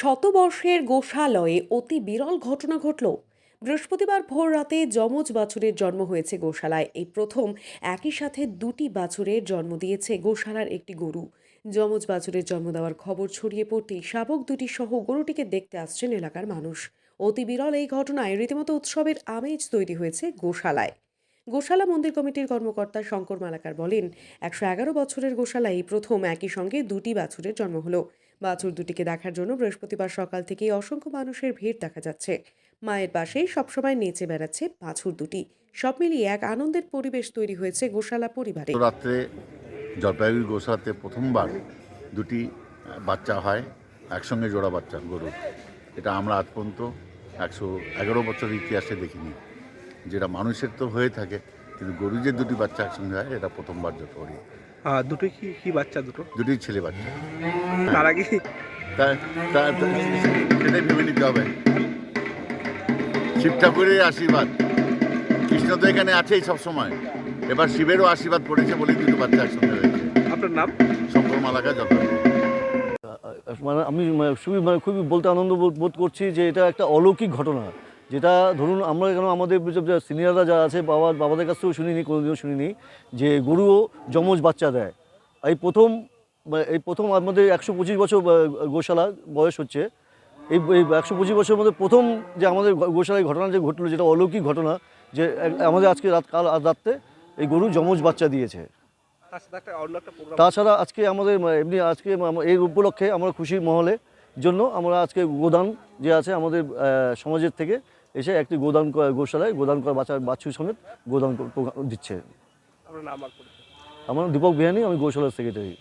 শতবর্ষের গোশালয়ে অতি বিরল ঘটনা ঘটল। বৃহস্পতিবার ভোর রাতে যমজ বাছুরের জন্ম হয়েছে গোশালায়। এই প্রথম একই সাথে দুটি বাছুরের জন্ম দিয়েছে গোশালার একটি গরু। যমজ বাছুরের জন্ম দেওয়ার খবর ছড়িয়ে পড়তেই শাবক দুটি সহ গরুটিকে দেখতে আসছেন এলাকার মানুষ। অতি বিরল এই ঘটনায় রীতিমতো উৎসবের আমেজ তৈরি হয়েছে গোশালায়। গোশালা মন্দির কমিটির কর্মকর্তা শঙ্কর মালাকার বলেন, একশো এগারো বছরের গোশালায় প্রথম একই সঙ্গে দুটি বাছুরের জন্ম হলো। বাছুর দুটিকে দেখার জন্য বৃহস্পতিবার সকাল থেকেই অসংখ্য মানুষের ভিড় দেখা যাচ্ছে। মায়ের পাশেই সবসময় নেচে বেড়াচ্ছে বাছুর দুটি। সব মিলিয়ে এক আনন্দের পরিবেশ তৈরি হয়েছে গোশালা পরিবারে। রাত্রে জলপাইগুড়ি গোসাতে প্রথমবার দুটি বাচ্চা হয়, একসঙ্গে জোড়া বাচ্চা গরু। এটা আমরা আজ পর্যন্ত একশো এগারো বছর ইতিহাসে দেখিনি। যেটা মানুষের তো হয়ে থাকে কিন্তু গরু যে দুটি বাচ্চা একসঙ্গে হয় এটা প্রথমবার যত করি। দুটো কি কি বাচ্চা দুটো? দুটি ছেলে বাচ্চা। তার আগে সেটাই ভেবে নিতে হবে। শিব ঠাকুরের আশীর্বাদ। কৃষ্ণ তো এখানে আছেই সবসময়। এবার শিবেরও আশীর্বাদ পড়েছে বলেই দুটো বাচ্চা একসঙ্গে হয়েছে আপনার নাম? শঙ্কর মালাকা জলপাইগুড়ি মানে আমি মানে খুবই মানে খুবই বলতে আনন্দ বোধ বোধ করছি যে এটা একটা অলৌকিক ঘটনা। যেটা ধরুন আমরা কেন আমাদের সিনিয়ররা যারা আছে বাবা বাবাদের কাছ থেকেও শুনিনি কোনোদিনও শুনিনি যে গরুও যমজ বাচ্চা দেয়। এই প্রথম এই প্রথম আমাদের একশো পঁচিশ বছর গোশালা বয়স হচ্ছে। এই একশো পঁচিশ বছরের মধ্যে প্রথম যে আমাদের গোশালায় ঘটনা যে ঘটলো যেটা অলৌকিক ঘটনা যে আমাদের আজকে রাত কাল রাত্রে এই গরু যমজ বাচ্চা দিয়েছে। তাছাড়া আজকে আমাদের এমনি আজকে এই উপলক্ষে আমরা খুশি মহলে জন্য আমরা আজকে গোদান যে আছে আমাদের সমাজের থেকে এসে একটি গোদান গোশালায় গোদান করা বাচ্চা বাচ্চু সমেত গোদান দিচ্ছে। আমার দীপক বিহানি আমি গোশালার সেক্রেটারি